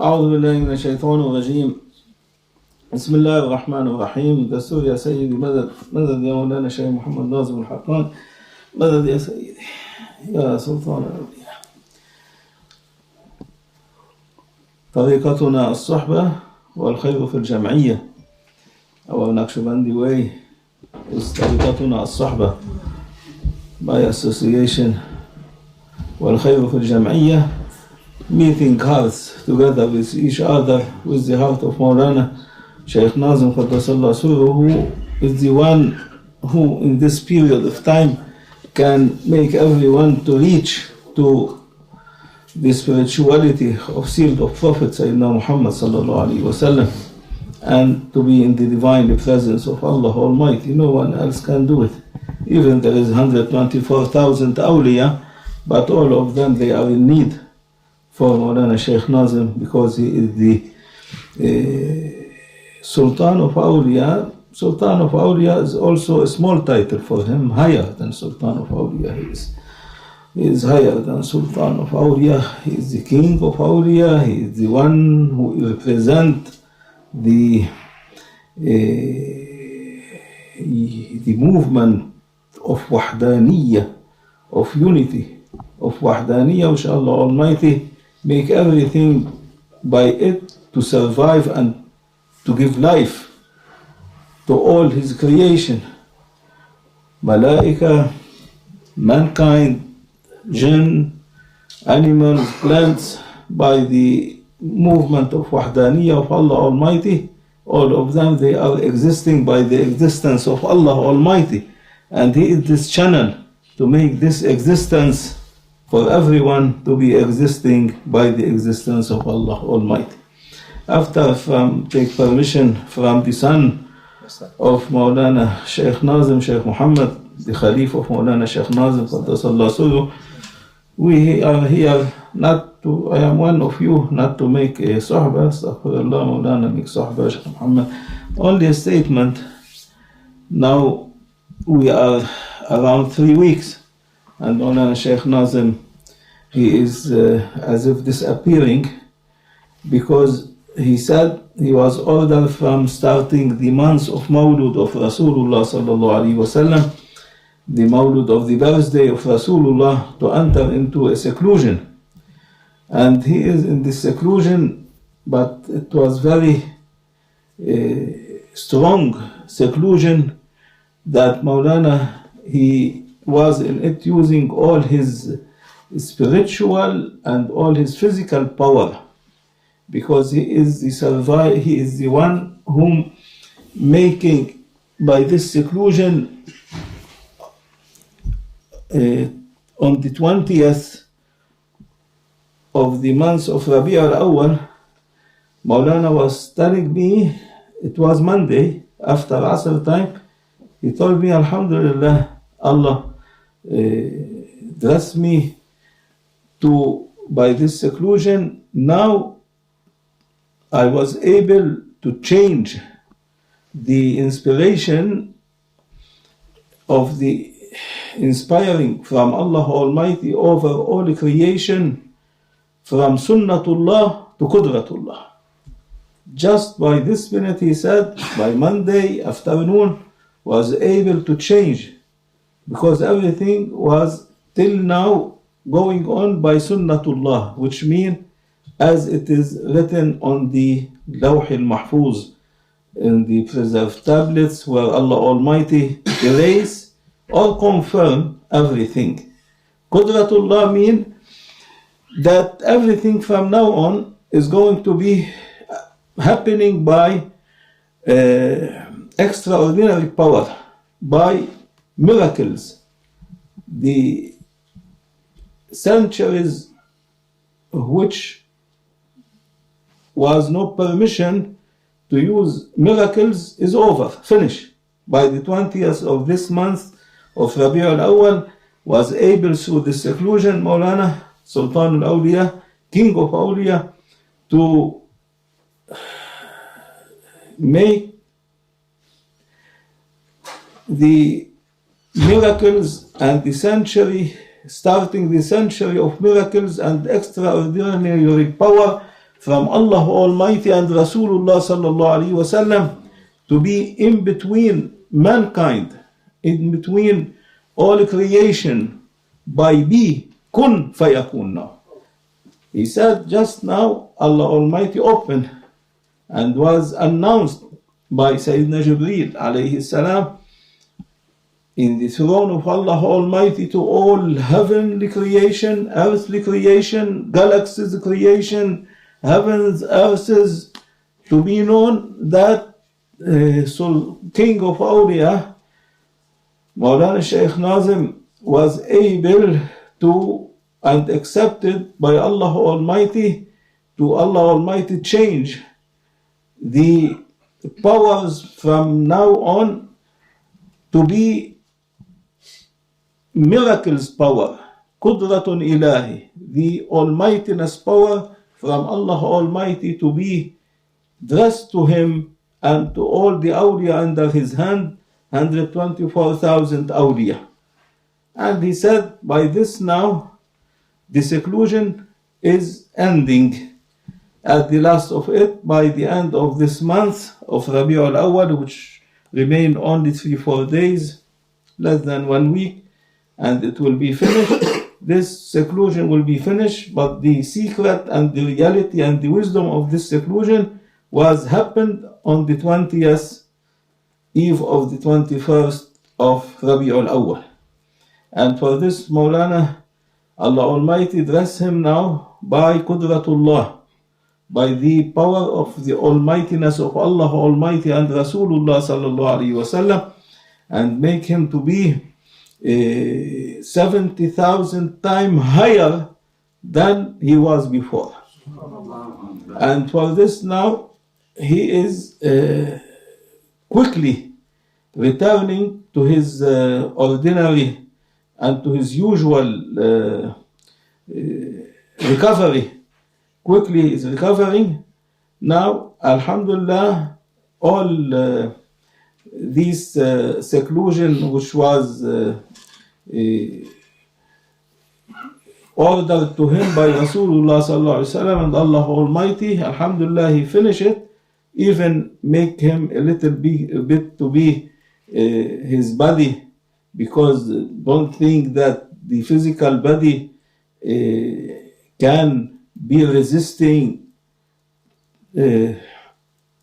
أعوذ بالله من الشيطان الرجيم. بسم الله الرحمن الرحيم. دستور يا سيدي. مدد مدد يا مولانا شيخ محمد ناظم الحقان؟ مدد يا سيدي؟ يا سلطان الأولياء طريقتنا الصحبة والخير في الجمعية. أو نقشبندي way. Is طريقتنا الصحبة. By association. والخير في الجمعية. Meeting hearts together with each other with the heart of Maulana Shaykh Nazim Qaddasallah who is the one who in this period of time can make everyone to reach to the spirituality of sealed of Prophet Sayyidina Muhammad Sallallahu Alaihi Wasallam and to be in the divine presence of Allah Almighty. No one else can do it. Even there is 124,000 awliya, but all of them they are in need for Maulana Shaykh Nazim because he is the uh, Sultan of Awliya. Sultan of Awliya is also a small title for him, higher than Sultan of Awliya. He is, he is higher than Sultan of Awliya. He is the king of Awliya. He is the one who represents the uh, the movement of Wahdaniyya, of unity, of Wahdaniyya, which Allah Almighty make everything by it to survive and to give life to all His creation. Malaika, mankind, jinn, animals, plants, by the movement of Wahdaniyya of Allah Almighty, all of them they are existing by the existence of Allah Almighty. And He is this channel to make this existence for everyone to be existing by the existence of Allah Almighty. After from take permission from the son of Maulana Shaykh Nazim, Shaykh Muhammad, the Khalif of Maulana Shaykh Nazim, Suru, we are here not to, I am one of you, not to make a sahbah, astaghfirullah, Maulana, make sahbah, Shaykh Muhammad, only a statement. Now we are around three weeks, and Maulana Shaykh Nazim, he is uh, as if disappearing because he said he was ordered from starting the months of Mawlud of Rasulullah sallallahu alaihi wasallam, the Mawlud of the birthday of Rasulullah, to enter into a seclusion. And he is in this seclusion, but it was very uh, strong seclusion that Maulana he was in it using all his spiritual and all his physical power. Because he is the survive he is the one whom making by this seclusion uh, on the 20th of the month of Rabi al-Awwal Maulana was telling me it was Monday after Asr time he told me Alhamdulillah Allah uh, dressed me to by this seclusion now I was able to change the inspiration of the inspiring from Allah Almighty over all creation from Sunnatullah to Qudratullah. Just by this minute, he said, by Monday afternoon, was able to change because everything was till now going on by Sunnatullah, which means as it is written on the Lawh al-Mahfuz, in the preserved tablets where Allah Almighty erase or confirm everything. Qudratullah mean that everything from now on is going to be happening by uh, extraordinary power, by miracles. The centuries of which was no permission to use miracles is over, finished. By the 20th of this month of Rabi al-Awwal was able through the seclusion, Maulana Sultan al-Awliya, King of Awliya, to make the miracles and century, starting the century of miracles and extraordinary power from Allah Almighty and Rasulullah sallallahu alaihi wasallam to be in between mankind, in between all creation by be kun fayakun. He said just now Allah Almighty opened and was announced by Sayyidina Jibreel alayhi salam in the throne of Allah Almighty to all heavenly creation, earthly creation, galaxies creation, heavens, earths, to be known that uh, so King of Awliya, Maulana Shaykh Nazim, was able to and accepted by Allah Almighty to Allah Almighty change the powers from now on to be miracles power, Qudratun Ilahi, the Almightiness power from Allah Almighty to be dressed to Him and to all the awliya under His hand, 124,000 awliya. And He said, by this now, the seclusion is ending at the last of it by the end of this month of Rabi al which remain only three, four days, less than one week, and it will be finished. this seclusion will be finished, but the secret and the reality and the wisdom of this seclusion was happened on the 20th eve of the 21st of Rabi al Awal. And for this, Maulana, Allah Almighty dress him now by Qudratullah by the power of the almightiness of Allah Almighty and Rasulullah sallallahu alaihi wasallam and make him to be uh, 70,000 times higher than he was before. And for this now, he is uh, quickly returning to his uh, ordinary and to his usual uh, recovery quickly is recovering. Now, Alhamdulillah, all uh, this uh, seclusion which was uh, ordered to him by Rasulullah sallallahu alaihi wasallam and Allah Almighty, Alhamdulillah, he finished it. Even make him a little bit, a bit to be his body, because don't think that the physical body can be resisting uh,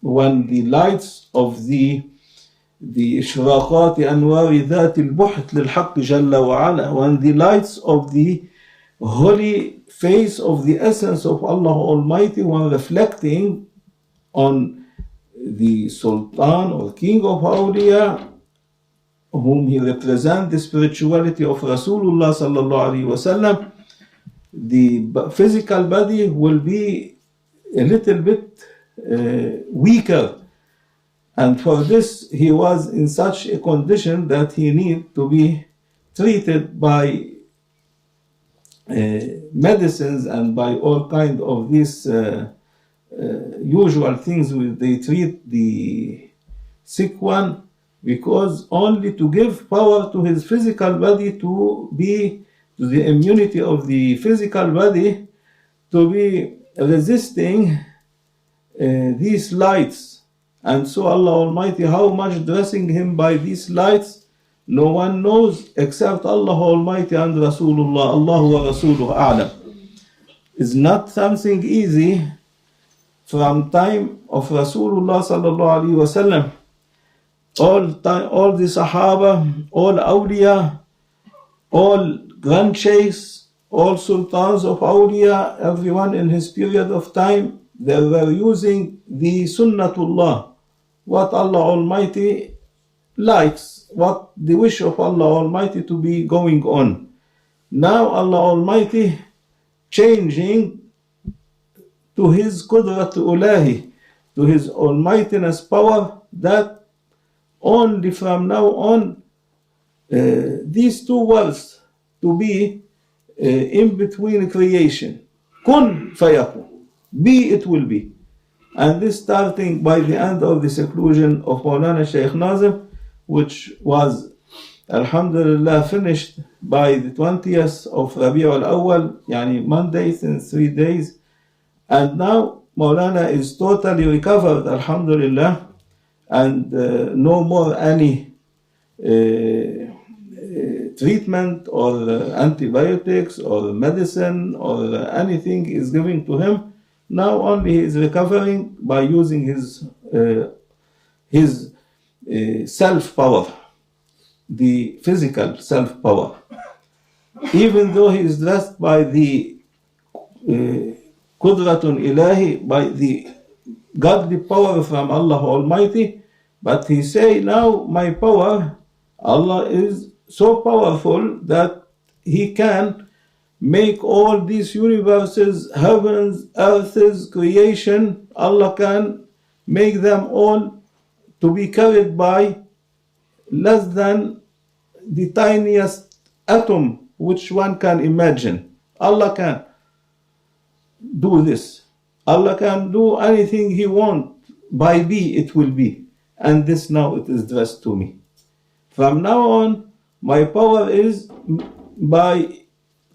when the lights of the the إشراقات أنوار ذات البحث للحق جل وعلا when the lights of the holy face of the essence of Allah Almighty when reflecting on the Sultan or King of Awliya whom he represents the spirituality of Rasulullah sallallahu alaihi wasallam the physical body will be a little bit uh, weaker. And for this, he was in such a condition that he need to be treated by uh, medicines and by all kind of these uh, usual things they treat the sick one because only to give power to his physical body to be to the immunity of the physical body to be resisting uh, these lights. And so Allah Almighty, how much dressing him by these lights, no one knows except Allah Almighty and Rasulullah, Allah wa Rasuluhu A'lam. It's not something easy from time of Rasulullah sallallahu alaihi wasallam. All time, all the Sahaba, all awliya, all grand sheikhs, all sultans of awliya, everyone in his period of time, they were using the sunnatullah, what Allah Almighty likes, what the wish of Allah Almighty to be going on. Now Allah Almighty changing to His Qudrat Ulahi, to His Almightiness power that only from now on uh, these two words to be uh, in between creation. Kun fayakun. Be it will be. And this starting by the end of the seclusion of Maulana Shaykh Nazim, which was Alhamdulillah finished by the 20th of Rabi al Awal, yani Monday, in three days. And now Maulana is totally recovered, Alhamdulillah, and uh, no more any uh, uh, treatment or uh, antibiotics or medicine or anything is given to him. Now only he is recovering by using his uh, his uh, self power, the physical self power. Even though he is dressed by the uh, Qudratun Ilahi, by the godly power from Allah Almighty, but he say now my power, Allah is so powerful that he can make all these universes, heavens, earths, creation, Allah can make them all to be carried by less than the tiniest atom which one can imagine. Allah can do this. Allah can do anything He want. By be, it will be. And this now it is dressed to me. From now on, my power is by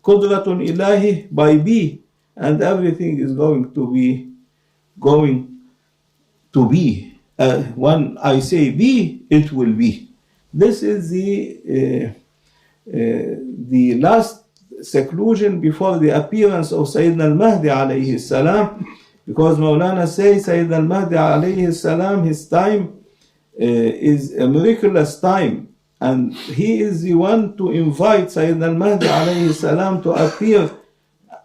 Qudratun Ilahi, by be, and everything is going to be going to be. Uh, when I say be, it will be. This is the uh, uh, the last seclusion before the appearance of Sayyidina al-Mahdi alayhi salam because Maulana says Sayyidina al-Mahdi alayhi salam his time uh, is a miraculous time and he is the one to invite Sayyidina al-Mahdi alayhi salam to appear.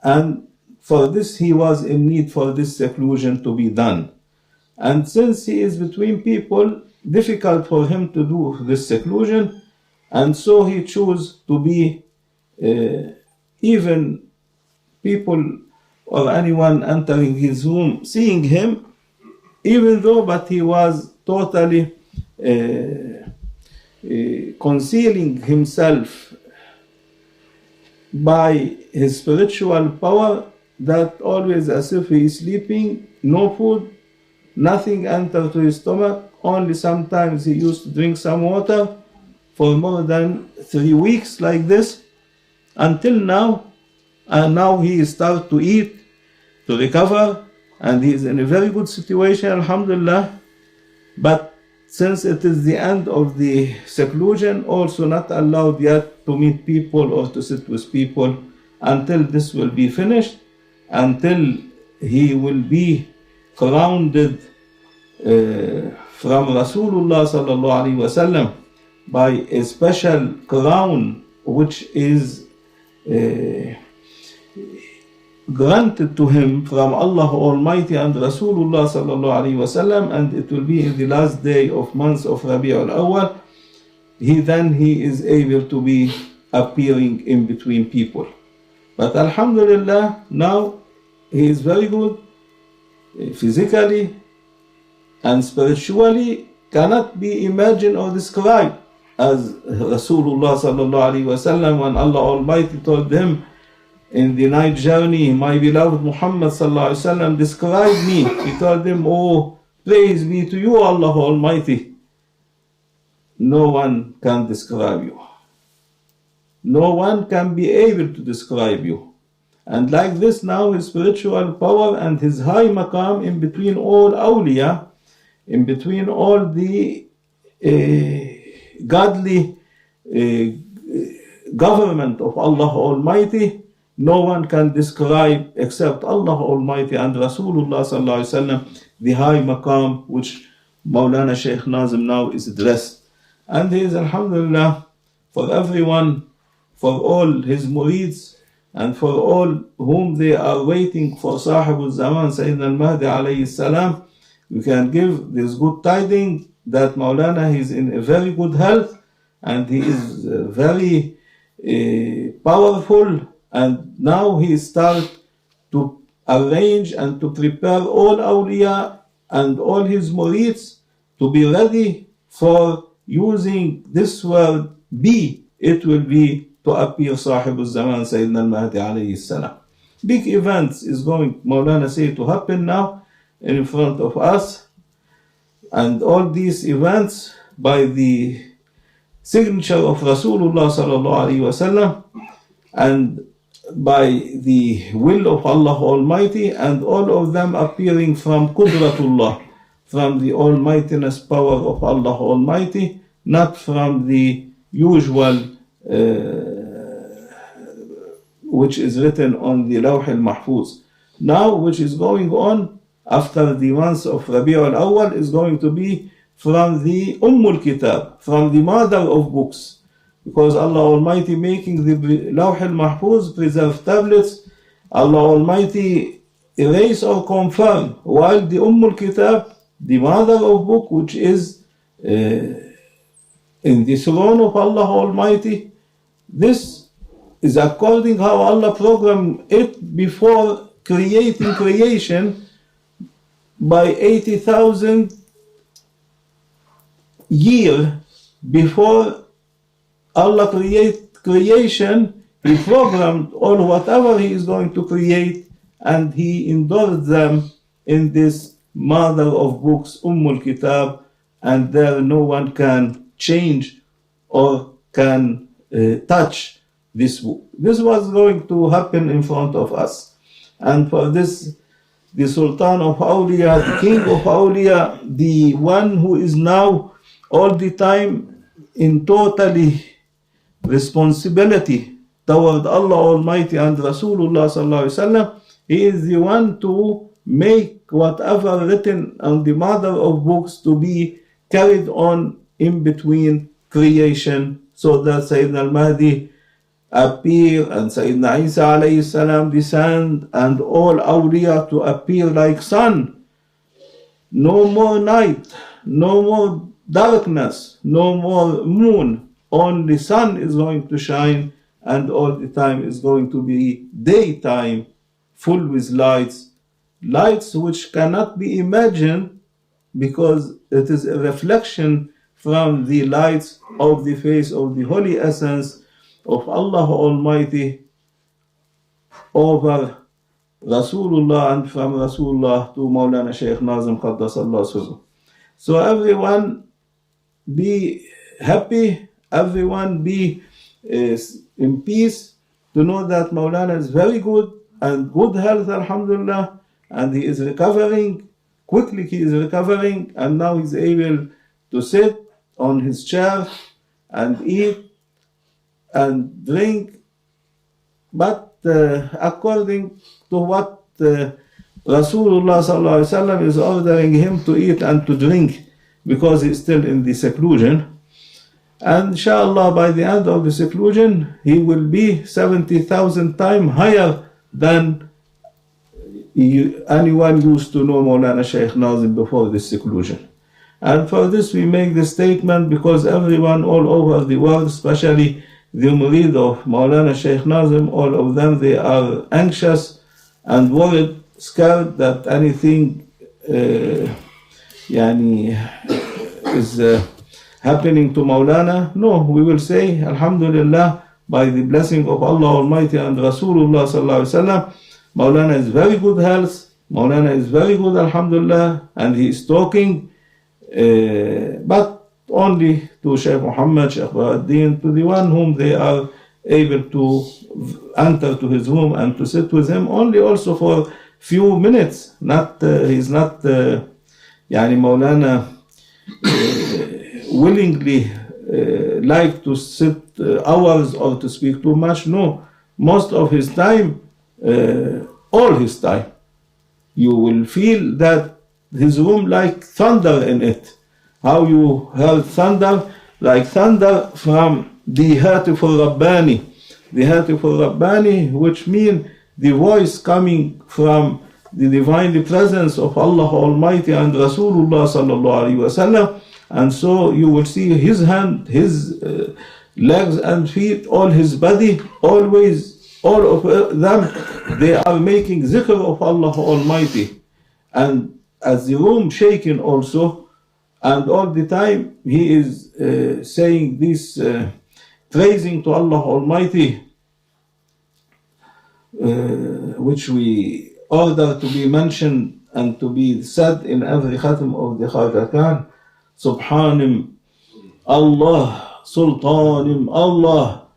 And for this he was in need for this seclusion to be done. And since he is between people difficult for him to do this seclusion. And so he chose to be uh, even people or anyone entering his room seeing him even though but he was totally uh, Eh, concealing himself by his spiritual power that always as if he is sleeping no food nothing enter to his stomach only sometimes he used to drink some water for more than three weeks like this. Until now and now he start to eat to recover and he is in a very good situation alhamdulillah. But since it is the end of the seclusion also not allowed yet to meet people or to sit with people until this will be finished until he will be grounded uh, from Rasulullah sallallahu alaihi wasallam by a special crown which is uh, granted to him from Allah Almighty and Rasulullah sallallahu and it will be in the last day of month of Rabi al Awwal. He then he is able to be appearing in between people. But Alhamdulillah, now he is very good uh, physically and spiritually cannot be imagined or described as Rasulullah sallallahu alaihi wasallam when Allah Almighty told him in the night journey, my beloved Muhammad wasallam described me. He told them, "Oh, praise be to you, Allah Almighty." No one can describe you. No one can be able to describe you. And like this now, his spiritual power and his high maqam in between all awliya, in between all the uh, godly uh, government of Allah Almighty, no one can describe except Allah Almighty and Rasulullah Sallallahu Alaihi Wasallam the high maqam which Maulana Shaykh Nazim now is addressed. And he is Alhamdulillah for everyone, for all his murids, and for all whom they are waiting for Sahibul Zaman Sayyidina al-Mahdi alayhi salam, we can give this good tiding that Maulana is in a very good health and he is uh, very uh, powerful and now he start to arrange and to prepare all awliya and all his murids to be ready for using this word be it will be to appear Sahib al-Zaman Sayyidina al-Mahdi alayhi salam. Big events is going, Maulana say, to happen now in front of us. And all these events by the signature of Rasulullah sallallahu alayhi wasallam and by the will of Allah Almighty, and all of them appearing from Qudratullah, from the almightiness power of Allah Almighty, not from the usual uh, which is written on the Lawh al-Mahfuz. Now, which is going on after the months of Rabi' al-Awwal is going to be from the Ummul Kitab, from the mother of books. Because Allah Almighty making the Lawh al-Mahfuz preserved tablets, Allah Almighty erase or confirm, while the Ummul Kitab, the mother of book, which is uh, in the throne of Allah Almighty, this is according how Allah programmed it before creating creation by 80,000 years before Allah create creation, He programmed all whatever He is going to create and He endorsed them in this mother of books, Ummul Kitab, and there no one can change or can uh, touch this book. This was going to happen in front of us. And for this, the Sultan of Awliya, the King of Awliya, the one who is now all the time in totally responsibility toward Allah Almighty and Rasulullah Sallallahu Alaihi is the one to make whatever written on the mother of books to be carried on in between creation so that Sayyidina al-Mahdi appear and Sayyidina Isa alayhi salam descend and all awliya to appear like sun. No more night, no more darkness, no more moon. Only sun is going to shine and all the time is going to be daytime full with lights. Lights which cannot be imagined because it is a reflection from the lights of the face of the holy essence of Allah Almighty over Rasulullah and from Rasulullah to Maulana Shaykh Nazim Qaddasallah Sirru. So everyone be happy, everyone be in peace to know that Maulana is very good and good health, Alhamdulillah, and he is recovering. Quickly he is recovering and now he's able to sit on his chair and eat and drink, but uh, according to what uh, Rasulullah sallallahu alaihi wasallam is ordering him to eat and to drink because he's still in the seclusion. And inshallah, by the end of the seclusion, he will be 70,000 times higher than anyone used to know Maulana Shaykh Nazim before this seclusion. And for this, we make the statement because everyone all over the world, especially the murid of Maulana Shaykh Nazim, all of them, they are anxious and worried, scared that anything uh, yani, is uh, happening to Maulana? No, we will say, Alhamdulillah, by the blessing of Allah Almighty and Rasulullah Sallallahu Alaihi Wasallam, Maulana is very good health, Maulana is very good, Alhamdulillah, and he is talking, uh, but only to Shaykh Muhammad, Shaykh Bahaddin, to the one whom they are able to enter to his room and to sit with him, only also for few minutes. Not eh, uh, He's not, uh, Yani Maulana willingly uh, like to sit uh, hours or to speak too much. No, most of his time, uh, all his time, you will feel that his room like thunder in it. How you heard thunder, like thunder from the Hatif al-Rabbani. The Hatif al-Rabbani, which mean the voice coming from the divine presence of Allah Almighty and Rasulullah sallallahu alaihi wasallam. And so you will see his hand, his uh, legs and feet, all his body, always, all of them, they are making zikr of Allah Almighty. And as the room shaking also, and all the time he is uh, saying this, uh, praising to Allah Almighty, uh, which we order to be mentioned and to be said in every khatam of the Khaja Subhanim Allah, Sultanim Allah,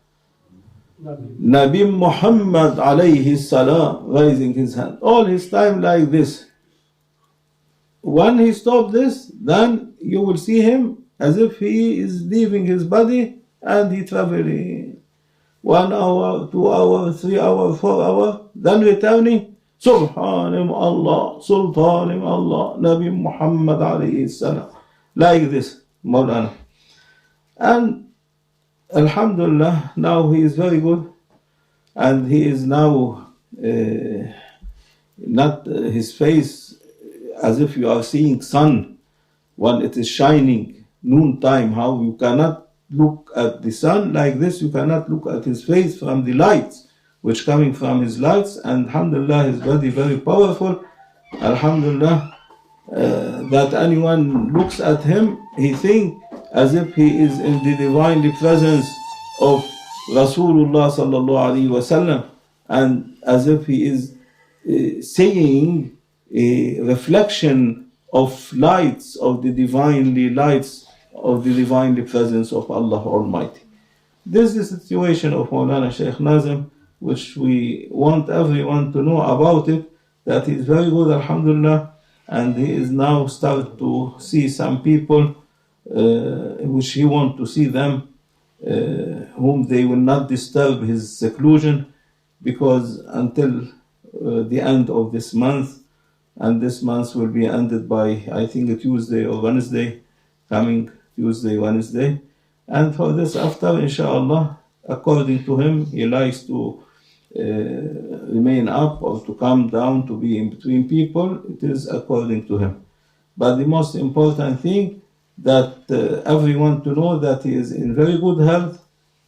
Nabi Muhammad alayhi salam raising his hand. All his time like this. When he stopped this, then you will see him as if he is leaving his body and he traveling one hour, two hour, three hour, four hour, then returning. Subhanim Allah, Sultanim Allah, Nabi Muhammad alayhi salam. Like this, Maulana. And Alhamdulillah, now he is very good. And he is now uh, not uh, his face as if you are seeing sun when it is shining noontime how you cannot look at the sun like this you cannot look at his face from the lights which coming from his lights. And alhamdulillah his body very powerful. Alhamdulillah uh, that anyone looks at him he think as if he is in the divine presence of Rasulullah sallallahu alaihi wasallam, and as if he is uh, saying a reflection of lights of the divinely lights of the divinely presence of Allah Almighty. This is the situation of Maulana Shaykh Nazim, which we want everyone to know about it. That is very good, Alhamdulillah, and he is now start to see some people uh, which he want to see them uh, whom they will not disturb his seclusion because until uh, the end of this month and this month will be ended by I think Tuesday or Wednesday coming Tuesday Wednesday. And for this after inshallah according to him he likes to remain up or to come down to be in between people it is according to him. But the most important thing that uh, everyone to know that he is in very good health,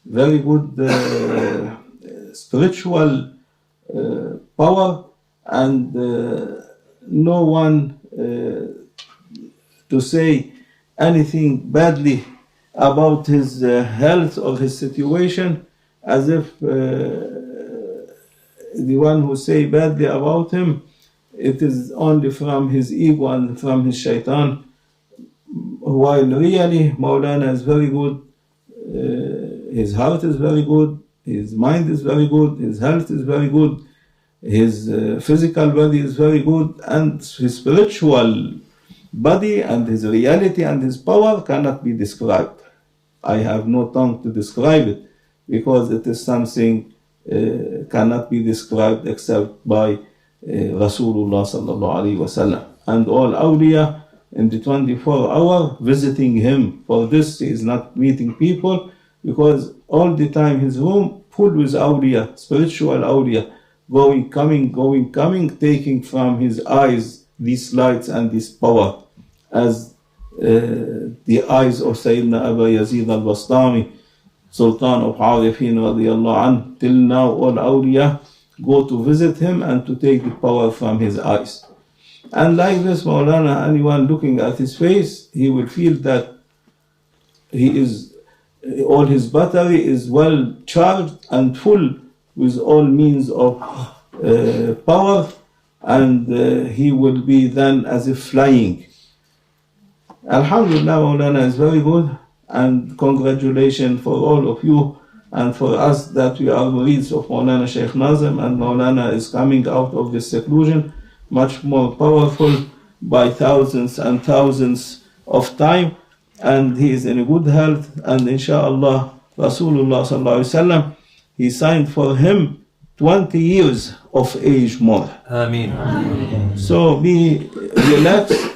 very good uh, spiritual uh, power, and uh, no one uh, to say anything badly about his uh, health or his situation, as if the one who say badly about him, it is only from his ego and from his shaitan while really Maulana is very good, uh, his heart is very good, his mind is very good, his health is very good, his uh, physical body is very good, and his spiritual body and his reality and his power cannot be described. I have no tongue to describe it because it is something cannot be described except by uh, Rasulullah sallallahu alaihi wasallam. And all awliya in the 24 hour visiting him. For this, he is not meeting people because all the time his room full with awliya, spiritual awliya, going, coming, going, coming, taking from his eyes these lights and this power as uh, the eyes of Sayyidina Abu Yazid al-Bastami, Sultan of Arifin radiallahu anh. Till now all awliya go to visit him and to take the power from his eyes. And like this, Maulana, anyone looking at his face, he will feel that he is, all his battery is well charged and full with all means of uh, power, and uh, he will be then as if flying. Alhamdulillah, Maulana is very good, and congratulations for all of you and for us that we are murids of Maulana Sheikh Nazim, and Maulana is coming out of this seclusion much more powerful by thousands and thousands of time and he is in good health and inshallah Rasulullah sallallahu wasallam he signed for him 20 years of age more. Ameen. So be relaxed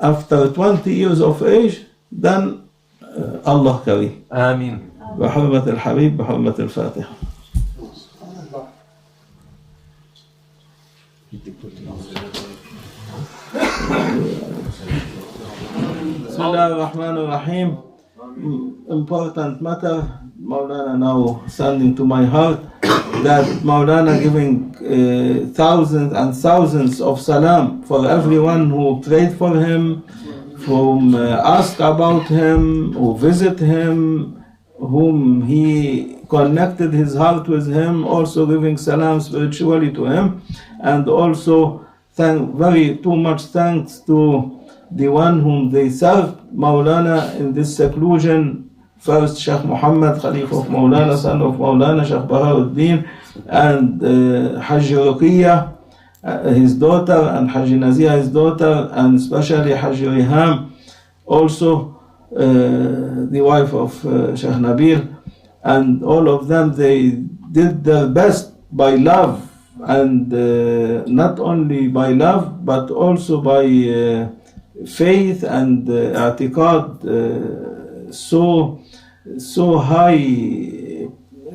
after 20 years of age then uh, Allah كريم. آمين. بحرمة الحبيب بحرمة الفاتحة. Bismillah ar-Rahman ar-Rahim. Important matter, Maulana now sending to my heart that Maulana giving uh, thousands and thousands of salam for everyone who prayed for him, whom uh, asked about him, who visit him, whom he connected his heart with him, also giving salam spiritually to him, and also thank very too much thanks to the one whom they served, Maulana, in this seclusion. First Sheikh Muhammad, Khalif of Maulana, son of Maulana, Sheikh Baharuddin, and uh, Hajj Ruqiyya, uh, his daughter, and Haji Nazia, his daughter, and especially Haji Riham, also uh, the wife of uh, Sheikh Nabil, and all of them, they did their best by love, and uh, not only by love, but also by uh, faith and uh, uh, so so high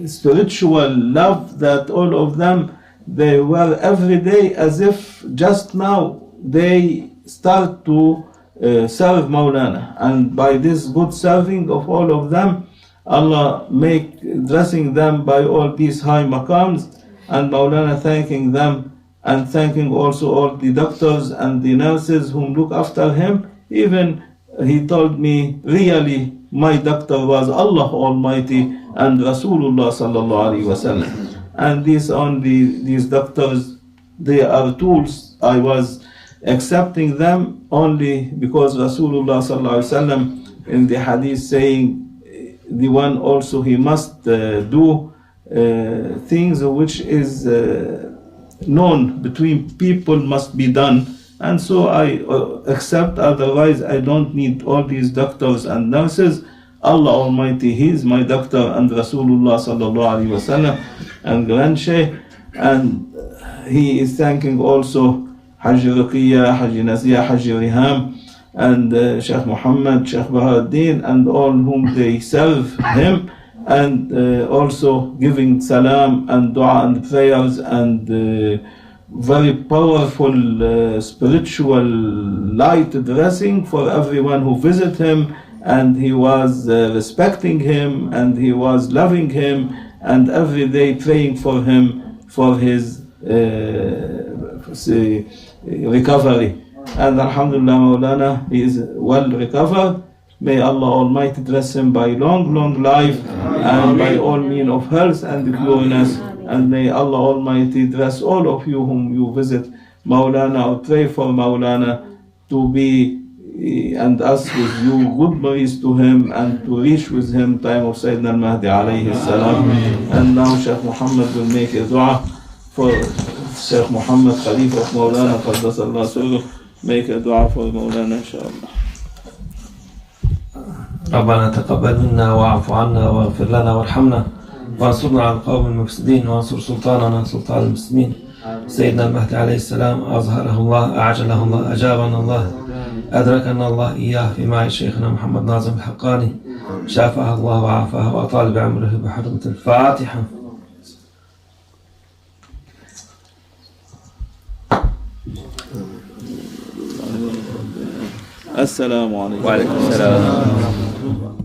spiritual love that all of them they were every day as if just now they start to uh, serve Maulana and by this good serving of all of them Allah make dressing them by all these high maqams and Maulana thanking them and thanking also all the doctors and the nurses whom look after him. Even he told me, really, my doctor was Allah Almighty and Rasulullah sallallahu alaihi wasallam. And these only these doctors, they are tools. I was accepting them only because Rasulullah sallallahu in the hadith saying, the one also he must uh, do uh, things which is. Uh, known between people must be done and so i uh, accept otherwise i don't need all these doctors and nurses allah almighty he is my doctor and rasulullah sallallahu alaihi wasallam and grand and he is thanking also hajj ruqiyya hajj nazia hajj riham and uh, sheikh muhammad sheikh bahaddin and all whom they serve him and uh, also giving salam and dua and prayers and uh, very powerful uh, spiritual light dressing for everyone who visit him and he was uh, respecting him and he was loving him and every day praying for him for his uh, recovery. And alhamdulillah maulana he is well recovered. May Allah Almighty bless him by long, long life and by all means of health and pureness. And may Allah Almighty bless all of you whom you visit. Maulana or pray for Maulana to be and us with you good memories to him and to reach with him time of Sayyidina al-Mahdi alayhi salam. And now Sheikh Muhammad will make a dua for Sheikh Muhammad Khalifa of Maulana Qaddas Allah Sirruh. Make a dua for Maulana inshallah. ربنا تقبل منا واعف عنا واغفر لنا وارحمنا وانصرنا على القوم المفسدين وانصر سلطاننا سلطان المسلمين سيدنا المهدي عليه السلام أظهره الله أعجله الله أجابنا الله أدركنا الله إياه في معي شيخنا محمد ناظم الحقاني. شافاه الله وعافاه وأطال بعمره بحرمة الفاتحة. السلام عليكم. وعليكم السلام.